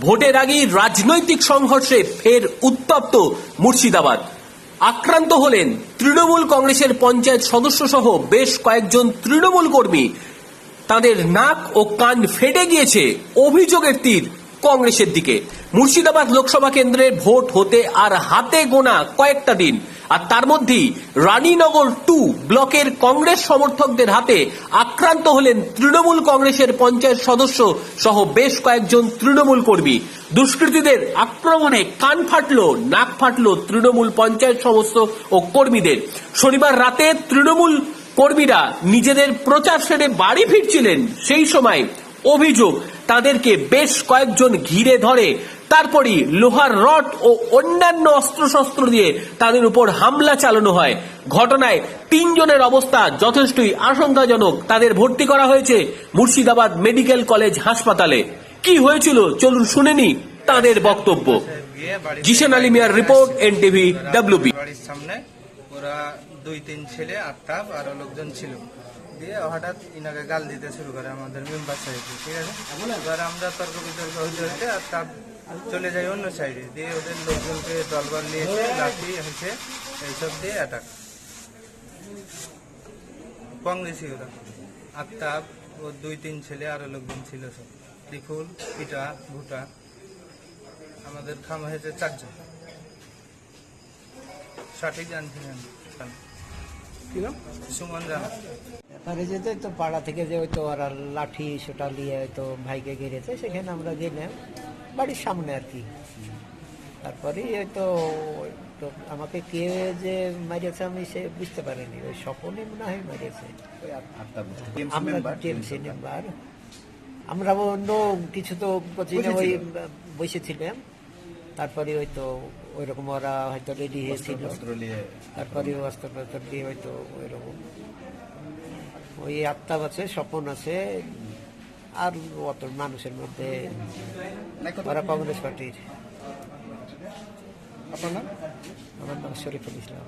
ভোটের আগেই রাজনৈতিক সংঘর্ষে ফের উত্তপ্ত মুর্শিদাবাদ। আক্রান্ত হলেন তৃণমূল কংগ্রেসের পঞ্চায়েত সদস্য সহ বেশ কয়েকজন তৃণমূল কর্মী। তাদের নাক ও কান ফেটে গিয়েছে অভিযোগের তীর। কংগ্রেসের দিকে। মুর্শিদাবাদ লোকসভা কেন্দ্রে ভোট হতে আর হাতে গোনা কয়েকটা দিন। আর তার মধ্যেই রানীনগর টু ব্লকের কংগ্রেস সমর্থকদের হাতে আক্রান্ত হলেন তৃণমূল কংগ্রেসের পঞ্চায়েত সদস্য সহ বেশ কয়েকজন তৃণমূল কর্মী। দুষ্কৃতীদের আক্রমণে কান ফাটল, নাক ফাটল তৃণমূল পঞ্চায়েত সমস্ত ও কর্মীদের। শনিবার রাতে তৃণমূল কর্মীরা নিজেদের প্রচার সেরে বাড়ি ফিরছিলেন। সেই সময় অভিযোগ তাদেরকে বেশ কয়েকজন ঘিরে ধরে, তারপরই লোহার রড ও অন্যান্য অস্ত্রশস্ত্র দিয়ে তাদের উপর হামলা চালানো হয়। ঘটনায় তিনজনের অবস্থা যথেষ্টই আশঙ্কাজনক। তাদের ভর্তি করা হয়েছে মুর্শিদাবাদ মেডিকেল কলেজ হাসপাতালে। কি হয়েছিল চলুন শুনেনি তাদের বক্তব্য। জিশান আলী মিয়ার রিপোর্ট, এনটিভি ডাব্লিউবি বাড়ির সামনে ওরা দুই তিন ছেলে আত্মাপ আরও লোকজন ছিল। দিয়ে হঠাৎ ইনাকে গাল দিতে শুরু করে আমাদের মেম্বার সাইডে ঠিক আছে? এবার আমরা তর্ক বিতর্ক হইতে হইতে আত্মাপ চলে যাই অন্য সাইডে দিয়ে ওদের লোকজনকে দলবল নিয়ে এসে লাঠি হয়েছে এইসব দিয়ে অ্যাটাক কংগ্রেসই ওরা। আত্মাপ ও দুই তিন ছেলে আরও লোকজন ছিল সব। ত্রিফুল পিটা ভুটা। আমাদের খাম হয়েছে চারজন। সঠিক না সুমন ব্যাপারে যেতে তো পাড়া থেকে যে হয়তো ওরা লাঠি সেটা নিয়ে হয়তো ভাইকে ঘিরেছে সেখানে আমরা গেলাম বাড়ির সামনে আর কি। তারপরে হয়তো তো আমাকে কে যে মারিয়েছে আমি সে বুঝতে পারিনি। ওই স্বপনে মনে হয় মারিয়েছে। আমরা টিএমসি মেম্বার আমরা অন্য কিছু তো ওই বসেছিলাম। তারপরে হয়তো ওই রকম ওরা হয়তো রেডি হয়েছিল। তারপরে অস্ত্র টস্ত্র দিয়ে হয়তো ওই রকম ওই আত্মাব আছে স্বপন আছে আর অত মানুষের মধ্যে ওরা কংগ্রেস পার্টির। আপনার নাম? আমার নাম শরীফুল ইসলাম।